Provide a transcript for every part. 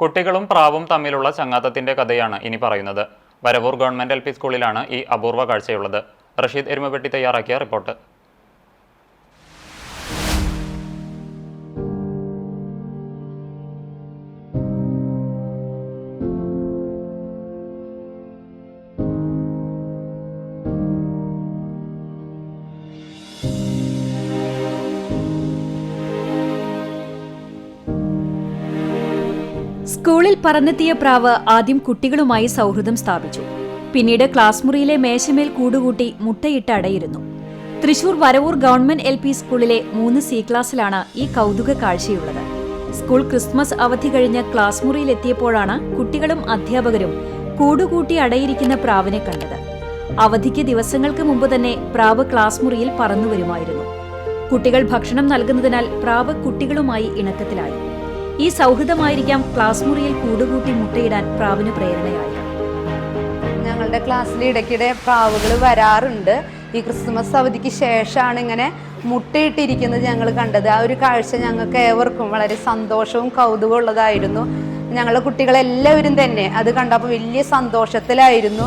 കുട്ടികളും പ്രാവും തമ്മിലുള്ള ചങ്ങാത്തത്തിന്റെ കഥയാണ് ഇനി പറയുന്നത്. വരവൂർ ഗവൺമെന്റ് എൽ സ്കൂളിലാണ് ഈ അപൂർവ കാഴ്ചയുള്ളത്. റഷീദ് എരുമപ്പെട്ടി തയ്യാറാക്കിയ റിപ്പോർട്ട്. സ്കൂളിൽ പറന്നെത്തിയ പ്രാവ് ആദ്യം കുട്ടികളുമായി സൗഹൃദം സ്ഥാപിച്ചു. പിന്നീട് ക്ലാസ് മുറിയിലെ മേശമേൽ കൂടുകൂട്ടി മുട്ടയിട്ട് അടയിരുന്നു. Thrissur Varavoor government L P സ്കൂളിലെ മൂന്ന് സി ക്ലാസ്സിലാണ് ഈ കൗതുക കാഴ്ചയുള്ളത്. സ്കൂൾ ക്രിസ്മസ് അവധി കഴിഞ്ഞ് ക്ലാസ് മുറിയിലെത്തിയപ്പോഴാണ് കുട്ടികളും അധ്യാപകരും കൂടുകൂട്ടി അടയിരിക്കുന്ന പ്രാവിനെ കണ്ടത്. അവധിക്ക് ദിവസങ്ങൾക്ക് മുമ്പ് തന്നെ പ്രാവ് ക്ലാസ് മുറിയിൽ പറന്നു വരുമായിരുന്നു കുട്ടികൾ ഭക്ഷണം നൽകുന്നതിനാൽ പ്രാവ് കുട്ടികളുമായി ഇണക്കത്തിലായി. ഈ സൗഹൃദമായിരിക്കാം ക്ലാസ് മുറിയിൽ കൂടുകൂട്ടി മുട്ടയിടാൻ പ്രാവിന് പ്രേരണയായി ഞങ്ങളുടെ ക്ലാസ്സിൽ ഇടയ്ക്കിടെ പ്രാവുകൾ വരാറുണ്ട്. ഈ ക്രിസ്മസ് അവധിക്ക് ശേഷമാണ് ഇങ്ങനെ മുട്ടയിട്ടിരിക്കുന്നത് ഞങ്ങൾ കണ്ടത്. ആ ഒരു കാഴ്ച ഞങ്ങൾക്ക് ഏവർക്കും വളരെ സന്തോഷവും കൗതുകവും ഉള്ളതായിരുന്നു. ഞങ്ങളുടെ കുട്ടികളെല്ലാവരും തന്നെ അത് കണ്ടപ്പോൾ വലിയ സന്തോഷത്തിലായിരുന്നു.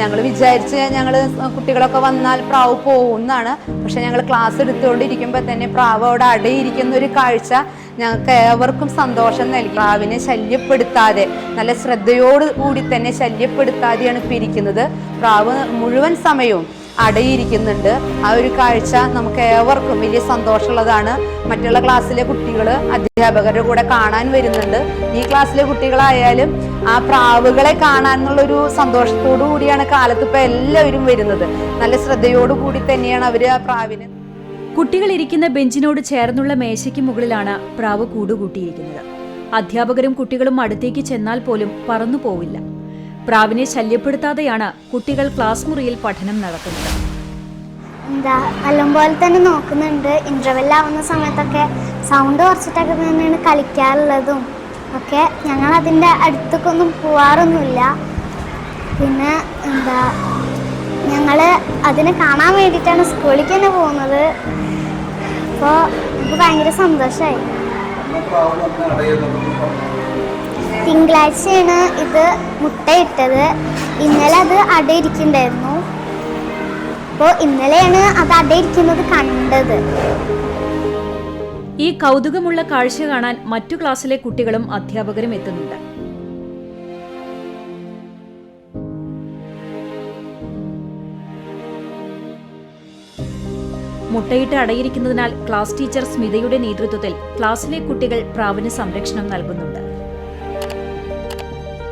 ഞങ്ങൾ വിചാരിച്ച് ഞങ്ങൾ കുട്ടികളൊക്കെ വന്നാൽ പ്രാവ് പോകുന്നതാണ് പക്ഷെ ഞങ്ങൾ ക്ലാസ് എടുത്തുകൊണ്ടിരിക്കുമ്പോൾ തന്നെ പ്രാവ് അവിടെ അടയിരിക്കുന്ന ഒരു കാഴ്ച ഞങ്ങൾക്ക് ഏവർക്കും സന്തോഷം നൽകി. പ്രാവിനെ ശല്യപ്പെടുത്താതെ നല്ല ശ്രദ്ധയോട് കൂടി തന്നെ ശല്യപ്പെടുത്താതെയാണ് ഇപ്പം ഇരിക്കുന്നത്. പ്രാവ് മുഴുവൻ സമയവും അടയിരിക്കുന്നുണ്ട്. ആ ഒരു കാഴ്ച നമുക്ക് ഏവർക്കും വലിയ സന്തോഷമുള്ളതാണ്. മറ്റുള്ള ക്ലാസ്സിലെ കുട്ടികൾ അധ്യാപകരുടെ കൂടെ കാണാൻ വരുന്നുണ്ട്. ഈ ക്ലാസ്സിലെ കുട്ടികളായാലും ആ പ്രാവുകളെ കാണാൻ എന്നുള്ളൊരു സന്തോഷത്തോടു കൂടിയാണ് കാലത്ത് ഇപ്പം എല്ലാവരും വരുന്നത്. നല്ല ശ്രദ്ധയോടു കൂടി തന്നെയാണ് അവർ ആ പ്രാവിനെ കുട്ടികൾ ഇരിക്കുന്ന ബെഞ്ചിനോട് ചേർന്നുള്ള മേശയ്ക്ക് മുകളിലാണ് പ്രാവ് കൂടുകൂട്ടിയിരിക്കുന്നത്. അധ്യാപകരും കുട്ടികളും അടുത്തേക്ക് ചെന്നാൽ പോലും പറന്നു പോവില്ല. പ്രാവിനെ ശല്യപ്പെടുത്താതെയാണ് കുട്ടികൾ ക്ലാസ് മുറിയിൽ പഠനം നടത്തുന്നത്. എന്താ നല്ലപോലെ തന്നെ നോക്കുന്നുണ്ട്. ആവുന്ന സമയത്തൊക്കെ സൗണ്ട് കുറച്ചിട്ടൊക്കെ തന്നെയാണ് കളിക്കാറുള്ളതും. ഒക്കെ ഞങ്ങൾ അതിന്റെ അടുത്തേക്കൊന്നും പോവാറൊന്നുമില്ല. പിന്നെ എന്താ ഞങ്ങൾ അതിനെ കാണാൻ വേണ്ടിയിട്ടാണ് സ്കൂളിലേക്ക് തന്നെ പോകുന്നത്. അപ്പോൾ എനിക്ക് ഭയങ്കര സന്തോഷമായി തിങ്കളാഴ്ചയാണ് ഇത് മുട്ടയിട്ടത്. ഇന്നലെ അത് അടയിരിക്കുന്നുണ്ടായിരുന്നു അപ്പോൾ ഇന്നലെയാണ് അത് അടയിരിക്കുന്നത് കണ്ടത്. ഈ കൗതുകമുള്ള കാഴ്ച കാണാൻ മറ്റു ക്ലാസ്സിലെ കുട്ടികളും അധ്യാപകരും എത്തുന്നുണ്ട്. മുട്ടയിട്ട് അടയിരിക്കുന്നതിനാൽ ക്ലാസ് ടീച്ചർ സ്മിതയുടെ നേതൃത്വത്തിൽ ക്ലാസ്സിലെ കുട്ടികൾ പ്രാവിന് സംരക്ഷണം നൽകുന്നുണ്ട്.